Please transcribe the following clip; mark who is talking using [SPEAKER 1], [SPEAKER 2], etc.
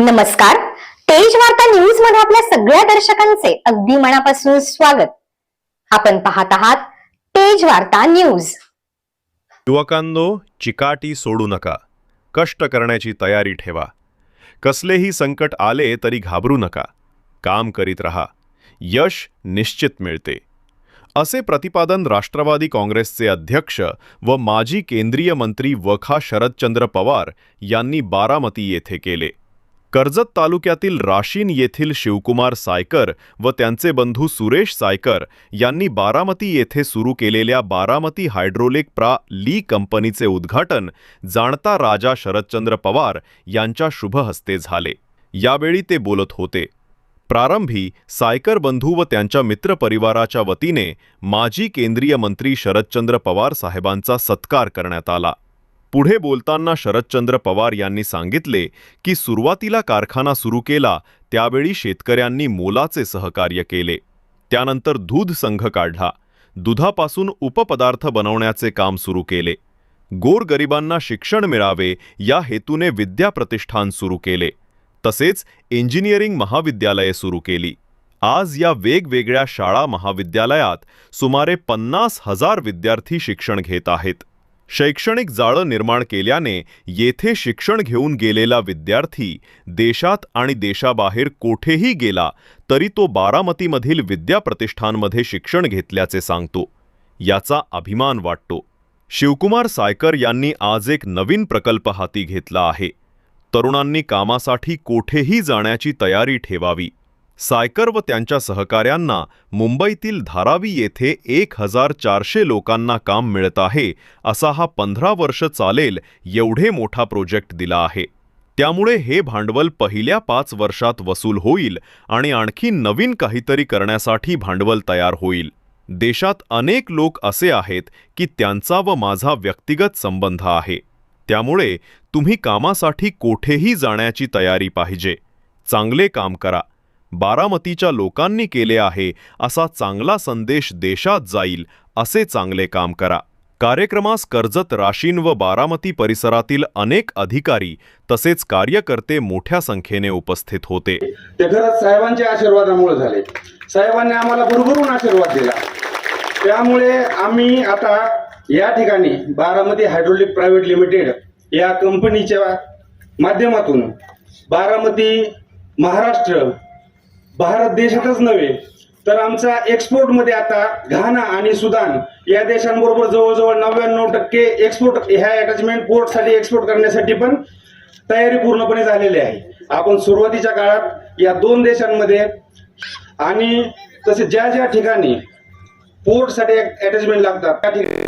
[SPEAKER 1] नमस्कार. तेज वार्ता न्यूजमध्ये आपल्या सगळ्या दर्शकांचे अगदी मनापासून स्वागत. आपण पाहत आहात तेज वार्ता न्यूज
[SPEAKER 2] युवकांनो चिकाटी सोडू नका. कष्ट करण्याची तयारी ठेवा. कसलेही संकट आले तरी घाबरू नका. काम करीत रहा. यश निश्चित मिळते. असे प्रतिपादन राष्ट्रवादी काँग्रेसचे अध्यक्ष व माजी केंद्रीय मंत्री वखा शरदचंद्र पवार यांनी बारामती येथे केले. कर्जत तालुक्यातील राशीन येथील शिवकुमार सायकर व त्यांचे बंधू सुरेश सायकर यांनी बारामती येथे सुरू केलेल्या बारामती हायड्रोलिक प्रा. ली कंपनीचे उद्घाटन जाणता राजा शरदचंद्र पवार यांच्या शुभहस्ते झाले. यावेळी ते बोलत होते. प्रारंभी सायकर बंधू व त्यांच्या मित्रपरिवाराच्या वतीने माजी केंद्रीय मंत्री शरदचंद्र पवार साहेबांचा सत्कार करण्यात आला. पुढे बोलताना शरदचंद्र पवार यांनी सांगितले की सुरुवातीला कारखाना सुरू केला त्यावेळी शेतकऱ्यांनी मोलाचे सहकार्य केले. त्यानंतर दूध संघ काढला. दुधापासून उपपदार्थ बनवण्याचे काम सुरू केले. गोरगरिबांना शिक्षण मिळावे या हेतूने विद्याप्रतिष्ठान सुरू केले. तसेच इंजिनिअरिंग महाविद्यालये सुरू केली. आज या वेगवेगळ्या शाळा महाविद्यालयात सुमारे पन्नास हजार विद्यार्थी शिक्षण घेत आहेत. शैक्षणिक जाळं निर्माण केल्याने येथे शिक्षण घेऊन गेलेला विद्यार्थी देशात आणि देशाबाहेर कोठेही गेला तरी तो बारामतीमधील विद्याप्रतिष्ठांमध्ये शिक्षण घेतल्याचे सांगतो. याचा अभिमान वाटतो. शिवकुमार सायकर यांनी आज एक नवीन प्रकल्प हाती घेतला आहे. तरुणांनी कामासाठी कोठेही जाण्याची तयारी ठेवावी. सायकर व त्यांच्या सहकाऱ्यांना मुंबईतील धारावी येथे एक हजार चारशे लोकांना काम मिळत आहे असा हा पंधरा वर्ष चालेल एवढे मोठा प्रोजेक्ट दिला आहे. त्यामुळे हे भांडवल पहिल्या पाच वर्षात वसूल होईल आणि आणखी नवीन काहीतरी करण्यासाठी भांडवल तयार होईल. देशात अनेक लोक असे आहेत की त्यांचा व माझा व्यक्तिगत संबंध आहे. त्यामुळे तुम्ही कामासाठी कोठेही जाण्याची तयारी पाहिजे. चांगले काम करा. बारामतीच्या लोकांनी केले आहे असा चांगला संदेश देशात जाईल असे चांगले काम करा. कार्यक्रमास कर्जत राशीन व बारामती परिसरातील अनेक अधिकारी तसेच कार्यकर्ते मोठ्या संख्येने उपस्थित होते.
[SPEAKER 3] ते खरंच साहेबांच्या आशीर्वादामुळे झाले. साहेबांनी आम्हाला भरभरून आशीर्वाद दिला. त्यामुळे आम्ही आता या ठिकाणी बारामती हायड्रोलिक प्रायव्हेट लिमिटेड या कंपनीच्या माध्यमातून बारामती महाराष्ट्र भारत देशातच नव्हे तर आमचा एक्सपोर्टमध्ये आता घाना आणि सुदान या देशांबरोबर जवळजवळ नव्याण्णव टक्के एक्सपोर्ट ह्या अटॅचमेंट पोर्टसाठी एक्सपोर्ट करण्यासाठी पण तयारी पूर्णपणे झालेली आहे. आपण सुरुवातीच्या काळात या दोन देशांमध्ये आणि तसे ज्या ज्या ठिकाणी पोर्टसाठी अटॅचमेंट लागतात त्या ठिकाणी